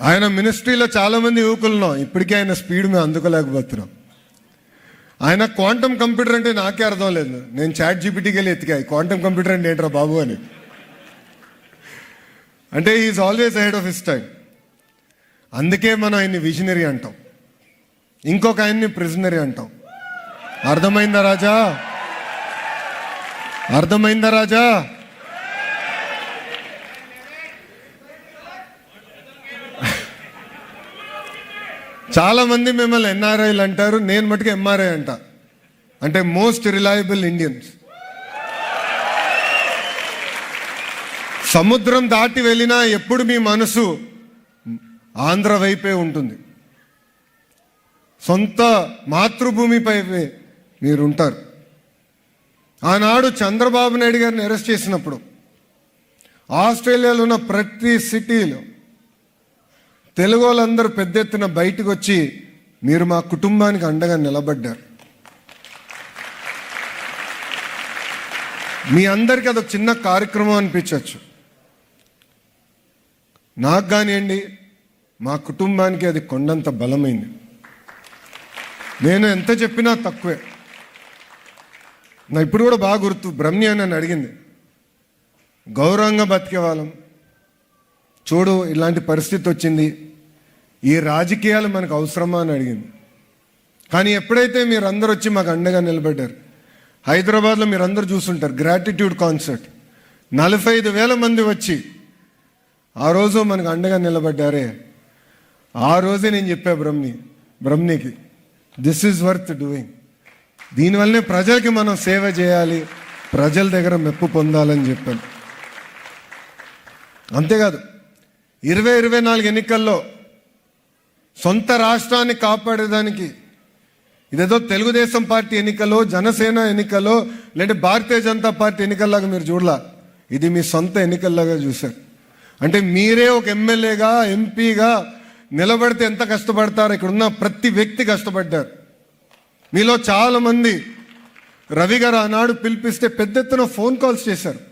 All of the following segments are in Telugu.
ఆయన మినిస్ట్రీలో చాలామంది యువకులున్నాం. ఇప్పటికే ఆయన స్పీడ్ మేము అందుకోలేకపోతున్నాం. ఆయన క్వాంటమ్ కంప్యూటర్ అంటే నాకే అర్థం లేదు. నేను చాట్ జీపీటీకి వెళ్ళి ఎత్తికా క్వాంటమ్ కంప్యూటర్ అంటే ఏంట్రా బాబు అని. అంటే is always ahead of his time అందుకే మనం ఆయన్ని విజనరీ అంటాం. ఇంకొక ఆయన్ని ప్రిజనరీ అంటాం. అర్థమైందా రాజా? అర్థమైందా రాజా? చాలామంది మిమ్మల్ని ఎన్ఆర్ఐలు అంటారు నేను మటుకు ఎంఆర్ఐ అంట. అంటే మోస్ట్ రిలయబుల్ ఇండియన్స్ సముద్రం దాటి వెళ్ళినా ఎప్పుడు మీ మనసు ఆంధ్ర వైపే ఉంటుంది. సొంత మాతృభూమిపై మీరు ఉంటారు ఆనాడు చంద్రబాబు నాయుడు గారిని అరెస్ట్ చేసినప్పుడు ఆస్ట్రేలియాలో ఉన్న ప్రతి సిటీలో తెలుగు వాళ్ళందరూ పెద్ద ఎత్తున బయటకు వచ్చి మీరు మా కుటుంబానికి అండగా నిలబడ్డారు. మీ అందరికీ అదొక చిన్న కార్యక్రమం అనిపించవచ్చు. నాకు కానివ్వండి మా కుటుంబానికి అది కొండంత బలమైంది. నేను ఎంత చెప్పినా తక్కువే. నా ఇప్పుడు కూడా బాగా గుర్తు బ్రహ్మి అని నన్ను అడిగింది. గౌరవంగా బతికే వాళ్ళం చూడు ఇలాంటి పరిస్థితి వచ్చింది. ఈ రాజకీయాలు మనకు అవసరమా అని అడిగింది. కానీ ఎప్పుడైతే మీరందరూ వచ్చి మాకు అండగా నిలబడ్డారు హైదరాబాద్లో మీరందరూ చూసుంటారు గ్రాటిట్యూడ్ కాన్సర్ట్ నలభై ఐదు వేల మంది వచ్చి ఆ రోజు మనకు అండగా నిలబడ్డారే. ఆ రోజే నేను చెప్పా బ్రహ్మి బ్రహ్మికి దిస్ ఈజ్ వర్త్ డూయింగ్ దీనివల్లనే ప్రజలకి మనం సేవ చేయాలి ప్రజల దగ్గర మెప్పు పొందాలని చెప్పాను. అంతేకాదు ఇరవై ఇరవై నాలుగు ఎన్నికల్లో సొంత రాష్ట్రాన్ని కాపాడేదానికి ఇదేదో తెలుగుదేశం పార్టీ ఎన్నికలో జనసేన ఎన్నికలో లేదంటే భారతీయ జనతా పార్టీ ఎన్నికల్లాగా మీరు చూడలా. ఇది మీ సొంత ఎన్నికల్లాగా చూశారు. అంటే మీరే ఒక ఎమ్మెల్యేగా ఎంపీగా నిలబడితే ఎంత కష్టపడతారు? ఇక్కడ ఉన్న ప్రతి వ్యక్తి కష్టపడ్డారు. మీలో చాలామంది రవి గారు ఆనాడు పిలిపిస్తే పెద్ద ఎత్తున ఫోన్ కాల్స్ చేశారు.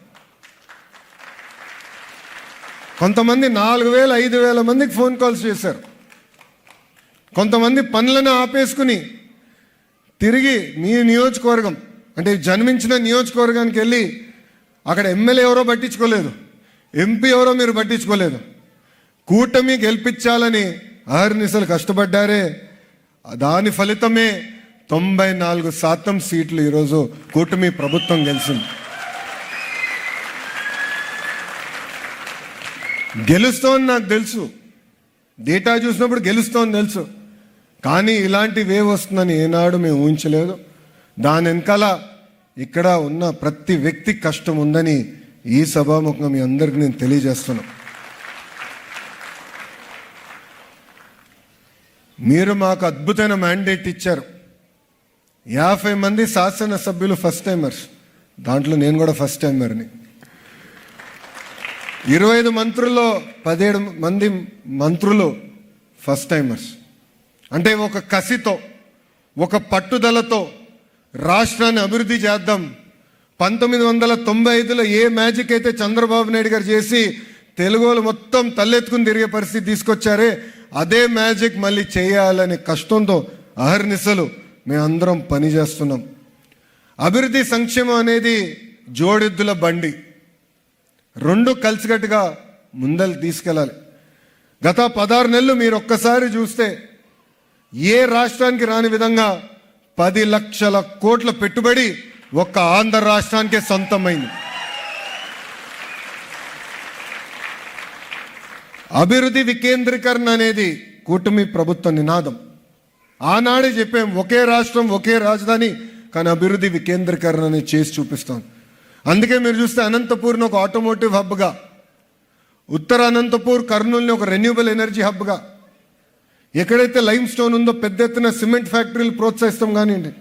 కొంతమంది నాలుగు వేల ఐదు వేల మందికి ఫోన్ కాల్స్ చేశారు. కొంతమంది పనులను ఆపేసుకుని తిరిగి మీ నియోజకవర్గం అంటే జన్మించిన నియోజకవర్గానికి వెళ్ళి అక్కడ ఎమ్మెల్యే ఎవరో పట్టించుకోలేదు ఎంపీ ఎవరో మీరు పట్టించుకోలేదు. కూటమి గెలిపించాలని అహర్నిశలు కష్టపడ్డారే. దాని ఫలితమే తొంభై నాలుగు శాతం సీట్లు ఈరోజు కూటమి ప్రభుత్వం గెలిచింది. గెలుస్తోంది నాకు తెలుసు. డేటా చూసినప్పుడు గెలుస్తోంది తెలుసు. కానీ ఇలాంటి వేవ్ వస్తుందని ఏనాడు మేము ఊహించలేదు. దాని వెనకాల ఇక్కడ ఉన్న ప్రతి వ్యక్తి కష్టం ఉందని ఈ సభాముఖంగా మీ అందరికీ నేను తెలియజేస్తున్నాను మీరు మాకు అద్భుతమైన మ్యాండేట్ ఇచ్చారు. యాభై మంది శాసనసభ్యులు ఫస్ట్ టైమర్స్ దాంట్లో నేను కూడా ఫస్ట్ టైమర్ని ఇరవై ఐదు మంత్రుల్లో పదిహేడు మంది మంత్రులు ఫస్ట్ టైమర్స్ అంటే ఒక కసితో ఒక పట్టుదలతో రాష్ట్రాన్ని అభివృద్ధి చేద్దాం. పంతొమ్మిది వందల తొంభై ఐదులో ఏ మ్యాజిక్ అయితే చంద్రబాబు నాయుడు గారు చేసి తెలుగు వాళ్ళు మొత్తం తలెత్తుకుని తిరిగే పరిస్థితి తీసుకొచ్చారే అదే మ్యాజిక్ మళ్ళీ చేయాలనే కష్టంతో అహర్నిశలు మేమందరం పనిచేస్తున్నాం అభివృద్ధి సంక్షేమం అనేది జోడెద్దుల బండి. రెండు కలిసికట్టుగా ముందలు తీసుకెళ్ళాలి. గత పదహారు నెలలు మీరు ఒక్కసారి చూస్తే ఏ రాష్ట్రానికి రాని విధంగా పది లక్షల కోట్ల పెట్టుబడి ఒక్క ఆంధ్ర రాష్ట్రానికే సొంతమైంది. అభివృద్ధి వికేంద్రీకరణ అనేది కూటమి ప్రభుత్వ నినాదం. ఆనాడే చెప్పాం ఒకే రాష్ట్రం ఒకే రాజధాని కానీ అభివృద్ధి వికేంద్రీకరణ అనేది చేసి చూపిస్తాం. అందుకే మీరు చూస్తే అనంతపూర్ని ఒక ఆటోమోటివ్ హబ్గా ఉత్తర అనంతపూర్ కర్నూలుని ఒక రెన్యూబుల్ ఎనర్జీ హబ్గా ఎక్కడైతే లైమ్ స్టోన్ ఉందో పెద్ద ఎత్తున సిమెంట్ ఫ్యాక్టరీలు ప్రోత్సహిస్తాం కానివ్వండి.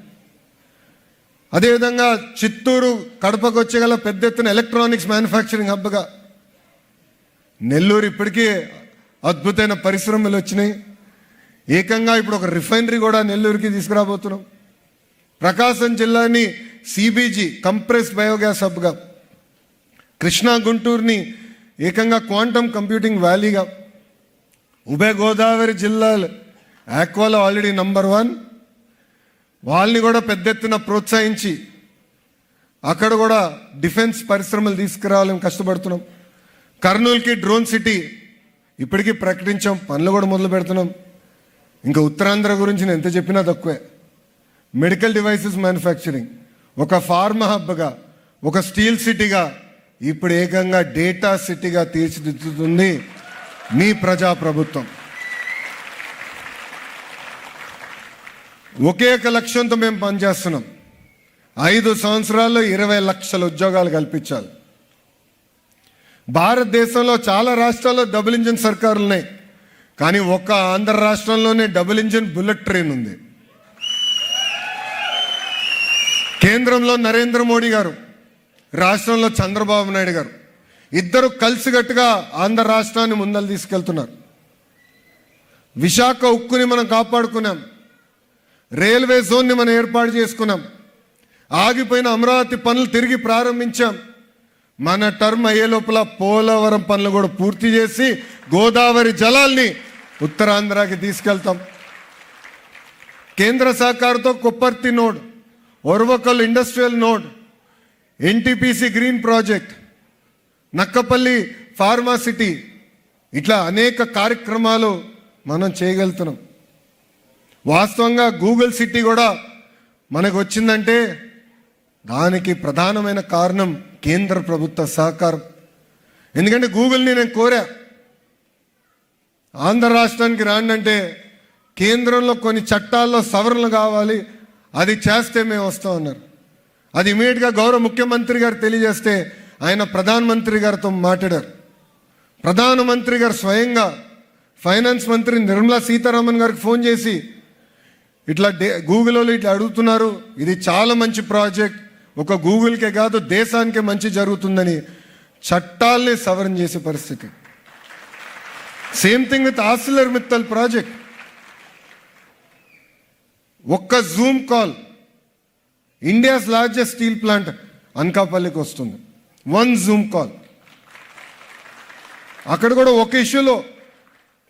అదేవిధంగా చిత్తూరు కడపకు వచ్చేగల పెద్ద ఎత్తున ఎలక్ట్రానిక్స్ మ్యానుఫ్యాక్చరింగ్ హబ్గా నెల్లూరు ఇప్పటికీ అద్భుతమైన పరిశ్రమలు వచ్చినాయి. ఏకంగా ఇప్పుడు ఒక రిఫైనరీ కూడా నెల్లూరుకి తీసుకురాబోతున్నాం. ప్రకాశం జిల్లాని సిబీజీ కంప్రెస్ బయోగ్యాస్ హబ్గా కృష్ణా గుంటూరుని ఏకంగా క్వాంటమ్ కంప్యూటింగ్ వ్యాలీగా ఉభయ గోదావరి జిల్లాలు ఆక్వాలో ఆల్రెడీ నంబర్ వన్ వాళ్ళని కూడా పెద్ద ఎత్తున ప్రోత్సహించి అక్కడ కూడా డిఫెన్స్ పరిశ్రమలు తీసుకురావాలని కష్టపడుతున్నాం. కర్నూలుకి డ్రోన్ సిటీ ఇప్పటికీ ప్రకటించాం పనులు కూడా మొదలు పెడుతున్నాం. ఇంకా ఉత్తరాంధ్ర గురించి నేను ఎంత చెప్పినా తక్కువే. మెడికల్ డివైసెస్ మ్యానుఫ్యాక్చరింగ్ ఒక ఫార్మ హబ్గా ఒక స్టీల్ సిటీగా ఇప్పుడు ఏకంగా డేటా సిటీగా తీర్చిదిద్దుతుంది మీ ప్రజాప్రభుత్వం. ఒకే ఒక లక్ష్యంతో మేము పనిచేస్తున్నాం. ఐదు సంవత్సరాల్లో ఇరవై లక్షల ఉద్యోగాలు కల్పించాలి. భారతదేశంలో చాలా రాష్ట్రాల్లో డబుల్ ఇంజిన్ సర్కారులు ఉన్నాయి కానీ ఒక్క ఆంధ్ర రాష్ట్రంలోనే డబుల్ ఇంజిన్ బుల్లెట్ ట్రైన్ ఉంది. కేంద్రంలో నరేంద్ర మోడీ గారు రాష్ట్రంలో చంద్రబాబు నాయుడు గారు ఇద్దరు కలిసికట్టుగా ఆంధ్ర రాష్ట్రాన్ని ముందలు తీసుకెళ్తున్నారు. విశాఖ ఉక్కుని మనం కాపాడుకున్నాం. రైల్వే జోన్ని మనం ఏర్పాటు చేసుకున్నాం. ఆగిపోయిన అమరావతి పనులు తిరిగి ప్రారంభించాం. మన టర్మ్ అయ్యే లోపల పోలవరం పనులు కూడా పూర్తి చేసి గోదావరి జలాల్ని ఉత్తరాంధ్రకి తీసుకెళ్తాం. కేంద్ర సహకారంతో Kopparthi node Orvakal industrial node NTPC green project Nakkapalli pharma city ఇట్లా అనేక కార్యక్రమాలు మనం చేయగలుగుతున్నాం. వాస్తవంగా గూగుల్ సిటీ కూడా మనకు వచ్చిందంటే దానికి ప్రధానమైన కారణం కేంద్ర ప్రభుత్వ సహకారం. ఎందుకంటే గూగుల్ని నేను కోరా. ఆంధ్ర రాష్ట్రానికి రాండంటే కేంద్రంలో కొన్ని చట్టాల్లో సవరణలు కావాలి అది చేస్తే మేము వస్తామన్నారు అది ఇమీడియట్గా గౌరవ ముఖ్యమంత్రి గారు తెలియజేస్తే ఆయన ప్రధానమంత్రి గారితో మాట్లాడారు. ప్రధానమంత్రి గారు స్వయంగా ఫైనాన్స్ మంత్రి నిర్మలా సీతారామన్ గారికి ఫోన్ చేసి ఇట్లా డే గూగుల్లో ఇట్లా అడుగుతున్నారు ఇది చాలా మంచి ప్రాజెక్ట్ ఒక గూగుల్కే కాదు దేశానికే మంచి జరుగుతుందని చట్టాల్ని సవరణ చేసే పరిస్థితి. Same thing with Arcelor Mittal project. ఒక్క zoom call India's largest steel plant అనకాపల్లికి వస్తుంది. వన్ జూమ్ కాల్ అక్కడ కూడా ఒక ఇష్యూలో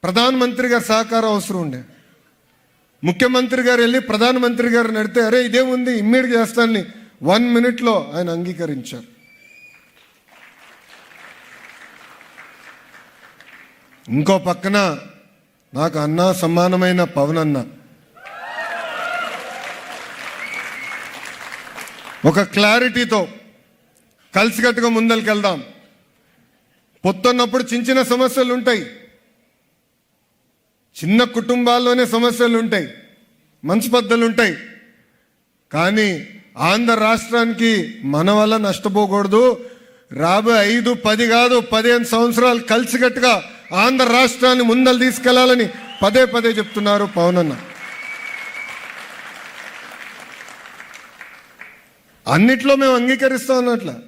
ప్రధానమంత్రి గారి సహకారం అవసరం ఉండే. ముఖ్యమంత్రి గారు వెళ్ళి ప్రధానమంత్రి గారు నడితే అరే ఇదేముంది? ఇమ్మీడియట్ చేస్తానని వన్ మినిట్లో ఆయన అంగీకరించారు. ఇంకో పక్కన నాకు అన్న సమానమైన పవన్ అన్న ఒక క్లారిటీతో కలిసికట్టుగా ముందరికి వెళ్దాం పొత్తున్నప్పుడు చిన్న చిన్న సమస్యలు ఉంటాయి చిన్న కుటుంబాల్లోనే సమస్యలు ఉంటాయి మనస్పర్ధలు ఉంటాయి కానీ ఆంధ్ర రాష్ట్రానికి మన వల్ల నష్టపోకూడదు. రాబోయే ఐదు పది కాదు పదిహేను సంవత్సరాలు కలిసికట్టుగా ఆంధ్ర రాష్ట్రాన్ని ముందలు తీసుకెళ్ళాలని పదే పదే చెప్తున్నారు పవన్ అన్న అన్నిట్లో మేము అంగీకరిస్తాం అన్నట్ల.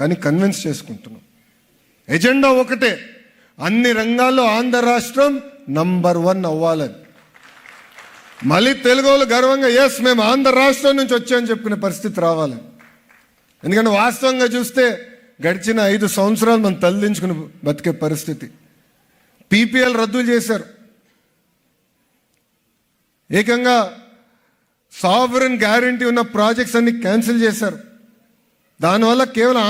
కానీ కన్విన్స్ చేసుకుంటున్నాం. ఎజెండా ఒకటే. అన్ని రంగాల్లో ఆంధ్ర రాష్ట్రం నంబర్ వన్ అవ్వాలని. మళ్ళీ తెలుగు వాళ్ళు గర్వంగా ఎస్ మేము ఆంధ్ర రాష్ట్రం నుంచి వచ్చామని చెప్పుకునే పరిస్థితి రావాలి ఎందుకంటే వాస్తవంగా చూస్తే గడిచిన ఐదు సంవత్సరాలు మనం తల్లించుకుని బతికే పరిస్థితి. పీపీఎల్ రద్దు చేశారు. ఏకంగా సావరన్ గ్యారంటీ ఉన్న ప్రాజెక్ట్స్ అన్ని క్యాన్సిల్ చేశారు. దానివల్ల కేవలం